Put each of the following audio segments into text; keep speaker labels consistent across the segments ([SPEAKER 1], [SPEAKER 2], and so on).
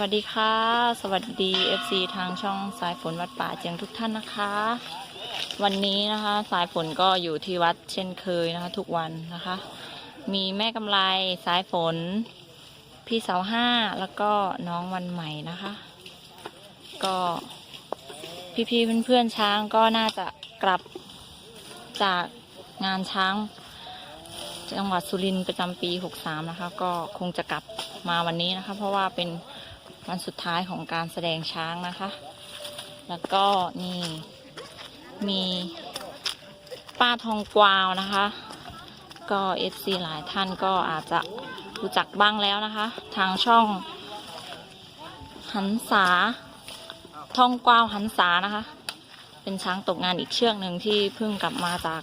[SPEAKER 1] วัสดีค่ะ สวัสดี FC ทางช่องสายฝนวัดป่าเจียงทุกท่านนะคะ วันนี้นะคะ สายฝนก็อยู่ที่วัดเช่นเคยนะคะ ทุกวันนะคะ มีแม่กำไรสายฝน พี่สาวห้าแล้วก็น้องวันใหม่นะคะ ก็พี่ๆเพื่อนๆช้างก็น่าจะกลับจากงานช้างจังหวัดสุรินทร์ประจำปี 63 นะคะ ก็คงจะกลับมาวันนี้นะคะ เพราะว่าเป็น วันสุดท้ายของการแสดงช้างนะคะ แล้วก็นี่มีป้าทองกวาวนะคะ ก็ FC หลายท่านก็อาจจะรู้จักบ้างแล้วนะคะ ทางช่อง หันษาทองกวาวหันษานะคะ เป็นช้างตกงานอีกเชือกหนึ่งที่เพิ่งกลับมาจาก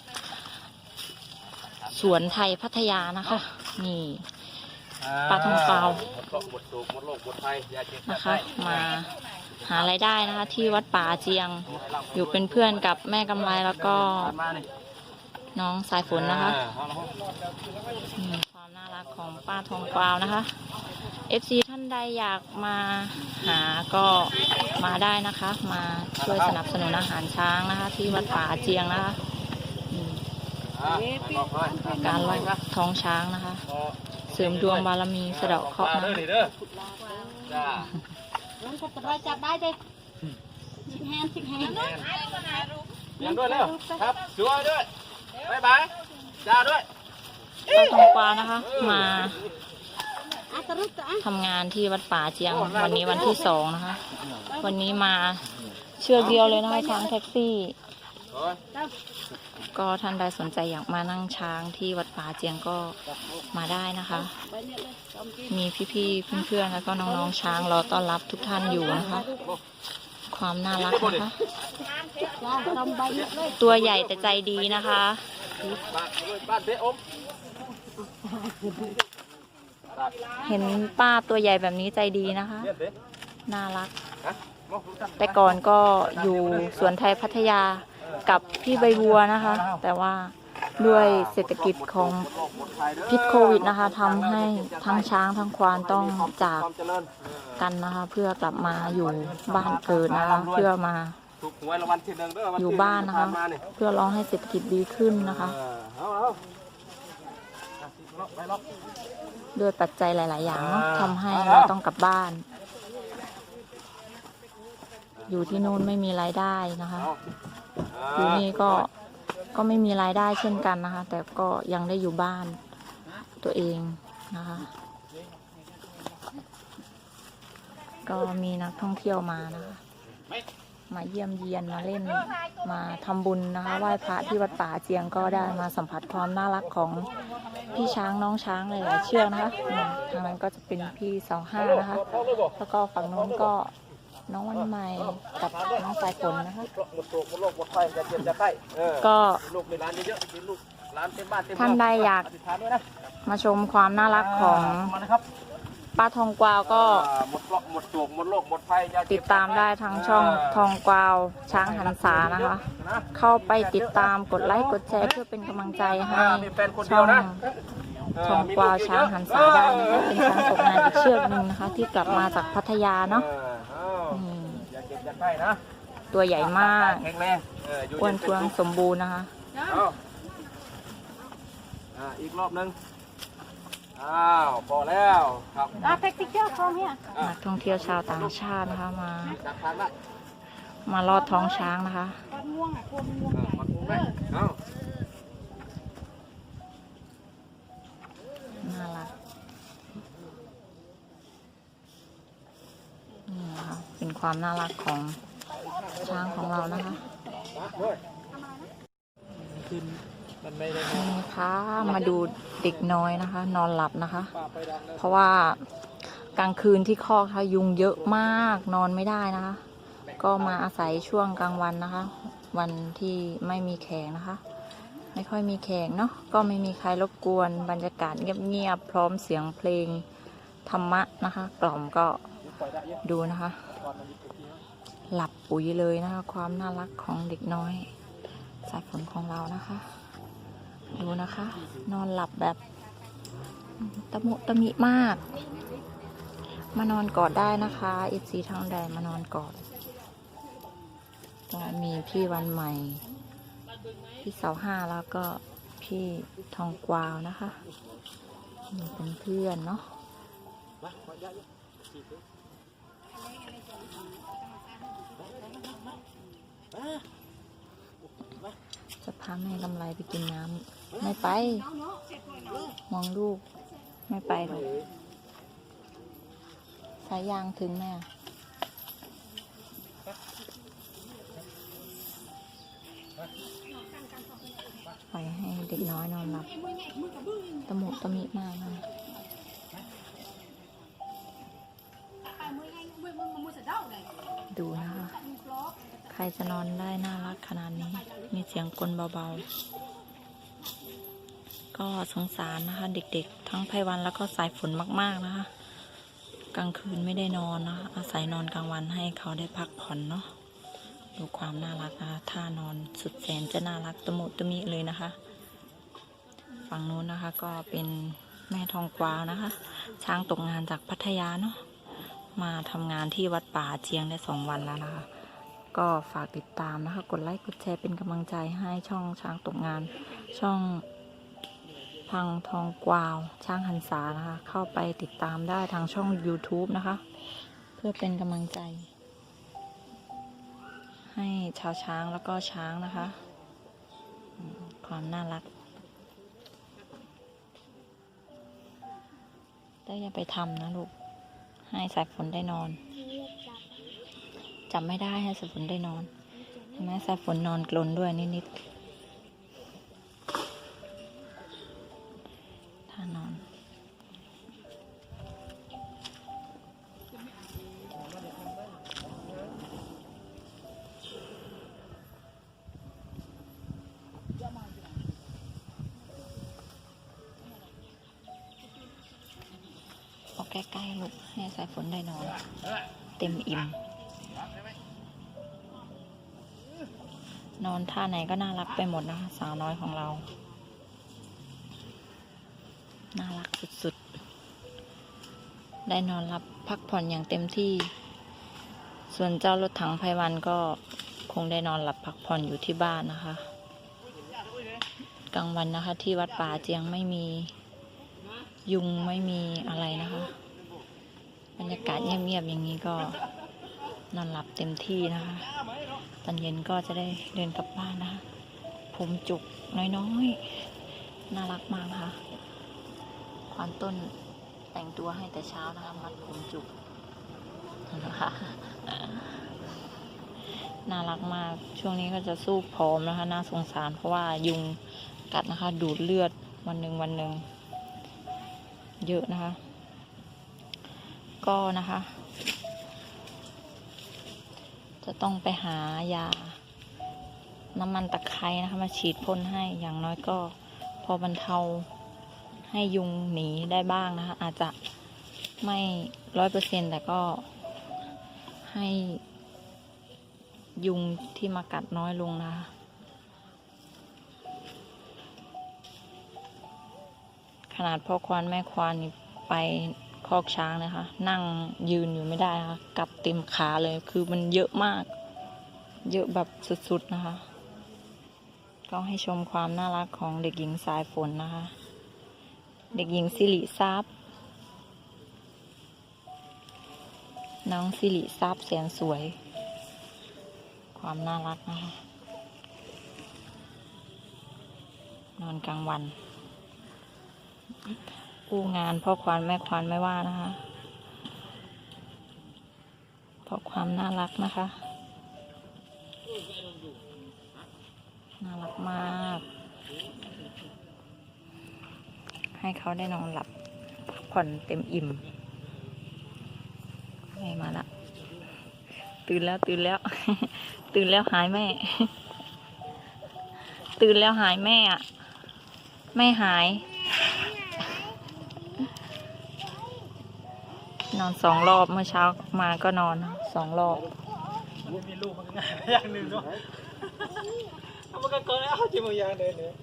[SPEAKER 1] สวนไทยพัทยานะคะ นี่ ปลาทองเปล่า
[SPEAKER 2] หมดโลกหมดสูบหมดโลกหมดไฟยาเจ็บยา
[SPEAKER 1] นะคะ
[SPEAKER 2] ไข้
[SPEAKER 1] มาหารายได้นะคะ ที่วัดป่าอาเจียงอยู่เป็นเพื่อนกับแม่กำไรแล้วก็
[SPEAKER 2] มานี่
[SPEAKER 1] น้องสายฝนนะคะ
[SPEAKER 2] อ่าเอาละครับ
[SPEAKER 1] นี่ความน่ารักของป้าทองกวาวนะคะ FC ท่านใดอยากมาหาก็มาได้นะคะ มาช่วยสนับสนุนอาหารช้างนะคะ ที่วัดป่าอาเจียงนะคะอืม
[SPEAKER 2] อ่าบอกเลย
[SPEAKER 1] การลอยท้องช้างนะคะ
[SPEAKER 2] พอ
[SPEAKER 1] เสริมดวงบารมีสะเดาะเคราะห์
[SPEAKER 2] มา
[SPEAKER 1] นะ
[SPEAKER 2] เด้อนี่เด้อจ้า
[SPEAKER 3] น้องก็จะได้จับได้เด้ชิคแฮนชิคแฮน
[SPEAKER 2] ยังด้วยเด้อครับช่วยด้วยบ๊ายบายจ้าด้วย
[SPEAKER 1] ป้าทองกวาวนะคะ มา
[SPEAKER 3] อาตรุตอะ
[SPEAKER 1] ทำงานที่วัดป่าเจียง วันนี้วันที่สองนะคะ วันนี้มาเชือกเดียวเลยนะคะช้างแท็กซี่
[SPEAKER 2] โอ้ย
[SPEAKER 1] ก็ท่านใดสนใจอยากมานั่งช้างที่วัดป่าเจียงก็มาได้นะคะ
[SPEAKER 3] มี
[SPEAKER 1] พี่ๆเพื่อนๆแล้วก็น้องๆช้างรอต้อนรับทุกท่านอยู่นะคะ ความน่ารักนะคะ
[SPEAKER 3] จ้าจอมใบเนี่ยเลย
[SPEAKER 1] ตัวใหญ่แต่ใจดีนะคะ
[SPEAKER 2] เห็
[SPEAKER 1] นป้าตัวใหญ่แบบนี้ใจดีนะคะ
[SPEAKER 2] น่า
[SPEAKER 1] รัก แต่ก่อนก็อยู่สวนไทยพัทยา กับพี่ใบบัวนะคะ แต่ว่าด้วยเศรษฐกิจของพิษโควิดนะคะทำให้ทั้งช้างทั้งควานต้องจากกันนะคะ เพื่อกลับมาอยู่บ้านเกิดนะคะเพื่อมา
[SPEAKER 2] อ
[SPEAKER 1] ยู่บ้านนะคะ เพื่อร้องให้เศรษฐกิจดีขึ้นนะคะด้วยปัจจัยหลาย ๆ อย่างเนาะทำให้เราต้องกลับบ้าน อยู่ที่นู่นไม่มีรายได้นะคะ
[SPEAKER 2] อ
[SPEAKER 1] ยู่นี่ก็ก็ไม่มีรายได้เช่นกันนะคะ แต่ก็ยังได้อยู่บ้านตัวเองนะคะ ก็มีนักท่องเที่ยวมานะคะ มาเยี่ยมเยียนมาเล่นมาทำบุญนะคะไหว้พระที่วัดป่าเจียงก็ได้มาสัมผัสความน่ารักของพี่ช้างน้องช้างหลายๆเชือกนะคะทางนั้นก็จะเป็นพี่เสาห้านะคะ แล้วก็ฝั่งโน้นก็ น้องวันใหม่กับน้องสายฝนนะคะ
[SPEAKER 2] หมดโรคหมดโรคหมดไฟจะเจ็บจะไข้เออ
[SPEAKER 1] ก็
[SPEAKER 2] มีลูกมีร้านเยอะๆมีลูกร้านเต็มบ้านเต็มเมือง
[SPEAKER 1] ท่านใดอยาก
[SPEAKER 2] ธิษฐานด้วยนะ
[SPEAKER 1] มาชมความน่ารักของ
[SPEAKER 2] มาเลยครับ
[SPEAKER 1] ป้าทองกวาวก็
[SPEAKER 2] อ่าหมดโรคหมดโรคหมดโรคหมดไฟอย่เจ็บ
[SPEAKER 1] ติดตามได้ทางช่องทองกวาวช้างหันษานะคะ
[SPEAKER 2] นะ
[SPEAKER 1] เข้าไปติดตามกดไลค์กดแชร์เพื่อเป็นกำลังใจให้
[SPEAKER 2] อ่ามีแฟนคนเดี
[SPEAKER 1] ช่
[SPEAKER 2] ย
[SPEAKER 1] อ
[SPEAKER 2] ว
[SPEAKER 1] ง
[SPEAKER 2] นะ
[SPEAKER 1] ทองกวาวช้างหันษาได้นะคะเป็นช้างตกงานอีกเชือกหนึ่งนะคะ ที่กลับมาจากพัทยาเนาะ
[SPEAKER 2] เออเอา
[SPEAKER 1] นี่
[SPEAKER 2] อย่าเจ็บอย่าไข้นะ
[SPEAKER 1] ตัวใหญ่มาก
[SPEAKER 2] แข็งแรงเอออยู่
[SPEAKER 1] อ้วน
[SPEAKER 2] เย็
[SPEAKER 1] ท้วง
[SPEAKER 2] เป็นสุข
[SPEAKER 1] สมบูรณ์นะคะ
[SPEAKER 2] เอาอ่าอีกรอบหนึงอ้าวพอแล้วครับ
[SPEAKER 3] อะเทคนิคเจ้าของเนี่ย
[SPEAKER 1] นักท่องเที่ยวชาวต่างชาตินะคะมา
[SPEAKER 2] จับทางละ
[SPEAKER 1] มาลอดท้องช้างนะคะ
[SPEAKER 3] ก้อนม่วงอะกลัวมันม่วง
[SPEAKER 2] เออมาคุมได้เอา
[SPEAKER 1] น่ารักนี่นะคะ เป็นความน่ารักของช้างของเรานะคะ
[SPEAKER 2] นี่
[SPEAKER 1] ค่ะมาดูเด็กน้อยนะคะ นอนหลับนะคะ เพราะว่ากลางคืนที่คอกค่ะยุงเยอะมากนอนไม่ได้นะคะ ก็มาอาศัยช่วงกลางวันนะคะ วันที่ไม่มีแขกนะคะ ไม่ค่อยมีแขกเนาะก็ไม่มีใครรบกวนบรรยากาศเงียบๆพร้อมเสียงเพลงธรรมะนะคะ กล่อมก็ ดูนะคะ หลับปุ๋ยเลยนะคะ ความน่ารักของเด็กน้อย สายฝนของเรานะคะ ดูนะคะ นอนหลับแบบตะมุตะมิมาก มานอนกอดได้นะคะเอซีทางใดมานอนกอดก็มีพี่วันใหม่ พี่เสาห้าแล้วก็พี่ทองกวาวนะคะ เป็นเพื่อนเนาะ จะพาแม่กำไรไปกินน้ำไม่ไป มองลูก ไม่ไปหรอกสายยางถึงแม่ปล่อยให้เด็กน้อยนอนหลับตะหมุตะมิมากนะ ดูนะคะ ใครจะนอนได้น่ารักขนาดนี้ มีเสียงกลเบาๆ ก็สงสารนะคะ เด็กๆ ทั้งไพวันแล้วก็สายฝนมากๆนะคะ กลางคืนไม่ได้นอนนะอาศัยนอนกลางวันให้เขาได้พักผ่อนเนาะ ดูความน่ารักนะคะท่านอนสุดแสนจะน่ารักตะมุตะมิเลยนะคะ ฝั่งนู้นนะคะก็เป็นแม่ทองกวาวนะคะ ช้างตกงานจากพัทยาเนาะ มาทำงานที่วัดป่าเจียงได้สองวันแล้วนะคะ ก็ฝากติดตามนะคะ กดไลค์กดแชร์เป็นกำลังใจให้ช่องช้างตกงาน ช่องพังทองกวาวช้างหันษานะคะ เข้าไปติดตามได้ทางช่อง YouTube นะคะ เพื่อเป็นกำลังใจ ให้ชาวช้างแล้วก็ช้างนะคะ ความน่ารักแต่อย่าไปทำนะลูก ให้สายฝนได้นอนจำไม่ได้ให้สายฝนได้นอนเห็นไหมสายฝนนอนกลนด้วยนิดๆ ใกล้ๆลูกให้สายฝนได้นอน เต็มอิ่ม นอนท่าไหนก็น่ารักไปหมดนะคะสาวน้อยของเรา น่ารักสุดๆ ได้นอนรับพักผ่อนอย่างเต็มที่ ส่วนเจ้ารถถังไพวันก็คงได้นอนหลับพักผ่อนอยู่ที่บ้านนะคะ กลางวันนะคะที่วัดป่าเจียงไม่มียุงไม่มีอะไรนะคะ บรรยากาศเงียบๆอย่างนี้ก็นอนหลับเต็มที่นะคะ ตอนเย็นก็จะได้เดินกลับบ้านนะคะ ผมจุกน้อยๆ น่ารักมากค่ะควานต้นแต่งตัวให้แต่เช้านะคะ มัดผมจุกนะคะน่ารักมาก ช่วงนี้ก็จะสู้ผอมนะคะ น่าสงสารเพราะว่ายุงกัดนะคะ ดูดเลือดวันหนึ่งวันหนึ่งเยอะนะคะ ก็นะคะ จะต้องไปหายา น้ำมันตะไคร้นะคะ มาฉีดพ่นให้อย่างน้อยก็พอบรรเทาให้ยุงหนีได้บ้างนะคะ อาจจะไม่ร้อยเปอร์เซ็นแต่ก็ให้ยุงที่มากัดน้อยลงนะคะขนาดพ่อควานแม่ควานนี่ไป คอกช้างนะคะ นั่งยืนอยู่ไม่ได้นะคะกลับเต็มขาเลยคือมันเยอะมาก เยอะแบบสุดๆนะคะ ก็ให้ชมความน่ารักของเด็กหญิงสายฝนนะคะ เด็กหญิงสิริทรัพย์น้องสิริทรัพย์แสนสวย ความน่ารักนะคะ นอนกลางวัน กู้งานพ่อควานแม่ควานไม่ว่านะคะเพราะความน่ารักนะคะ น่ารักมาก ให้เขาได้นอนหลับพักผ่อนเต็มอิ่มแม่มาละตื่นแล้วตื่นแล้ว ตื่นแล้วหายแม่ ตื่นแล้วหายแม่อะแม่หาย นอนสองรอบเมื่อเช้ามาก็นอนสองรอบ
[SPEAKER 2] มีลูกมันก็ง่ายอย่างหนึ่งเนาะมันก็ก่อนเอาจิมอย่างเดียวเนี่ย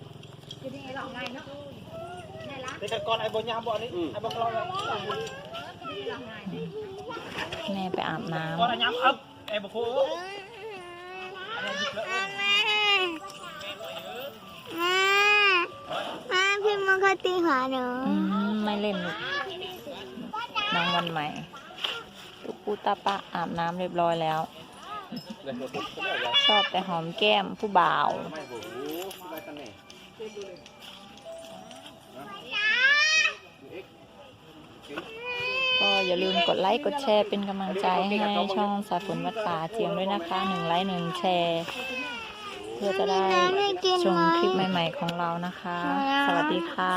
[SPEAKER 3] จะได้หลอกไงเนาะได้ละ
[SPEAKER 2] แต่ก่อนไอ้บอลยามบอลนี่ไอ้บอลเรา
[SPEAKER 3] หลอกไง
[SPEAKER 1] แม่ไปอาบน้
[SPEAKER 2] con là nhắm ấp em một cô
[SPEAKER 3] พี่มันก็ตีหัวหนูำ
[SPEAKER 1] อืมไม่เล่นลูก น้องวันใหม่ตุ๊กปูตาปะอาบน้ำเรียบร้อยแล้ว ชอบแต่หอมแก้มผู้บ่าวก็อย่าลืมกดไลค์กดแชร์เป็นกำลังใจให้ช่องสายฝนวัดป่าเจียงด้วยนะคะหนึ่งไลค์หนึ่งแชร์ เพื่อจะได้ชมคลิปใหม่ ๆ ของเรานะคะ สวัสดีค่ะ